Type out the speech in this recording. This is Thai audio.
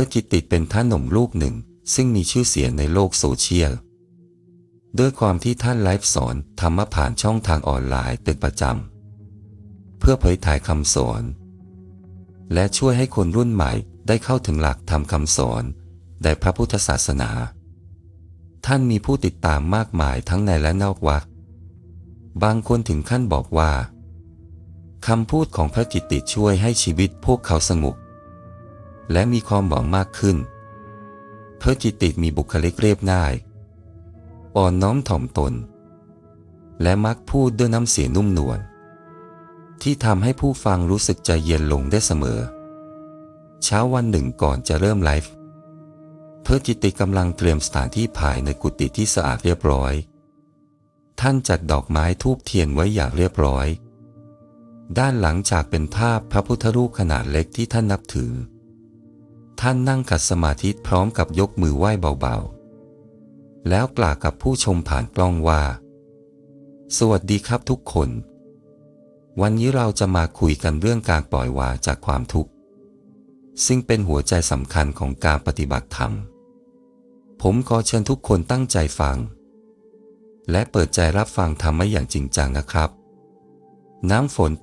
พร์จิติเป็นท่านหนุ่มลูกหนึ่ง ซึ่งมีชื่อเสียงในโลกโซเชียล ด้วยความที่ท่านไลฟ์สอนธรรมะผ่านช่องทางออนไลน์เป็นประจำ เพื่อเผยถ่ายคำสอน และช่วยให้คนรุ่นใหม่ได้เข้าถึงหลักธรรมคำสอนในพระพุทธศาสนา ท่านมีผู้ติดตามมากมายทั้งในและนอกวัดบางคนถึงขั้นบอกว่าคำพูดของพระกิตติช่วยให้ชีวิตพวกเขาสงบ และมีความหวังมากขึ้นพระกิตติมีบุคลิกเรียบง่าย อ่อนน้อมถ่อมตน และมักพูดด้วยน้ำเสียงนุ่มนวลที่ทำให้ผู้ฟังรู้สึกใจเย็นลงได้เสมอ เช้าวันหนึ่งก่อนจะเริ่มไลฟ์เพื่อจิติกำลังเตรียมสถานที่ภายในกุฏิที่สะอาดเรียบร้อย ท่านจัดดอกไม้ทูบเทียนไว้อย่างเรียบร้อย ด้านหลังจากเป็นภาพพระพุทธรูปขนาดเล็กที่ท่านนับถือ ท่านนั่งขัดสมาธิพร้อมกับยกมือไหว้เบาๆ แล้วกล่าวกับผู้ชมผ่านกล้องว่า สวัสดีครับทุกคน วันนี้เราจะมาคุยกันเรื่องการปล่อยวางจากความทุกข์ ซึ่งเป็นหัวใจสำคัญของการปฏิบัติธรรม ผมขอเชิญทุกคนตั้งใจฟัง และเปิดใจรับฟังธรรมะอย่างจริงจังนะครับ น้ำฝนเป็น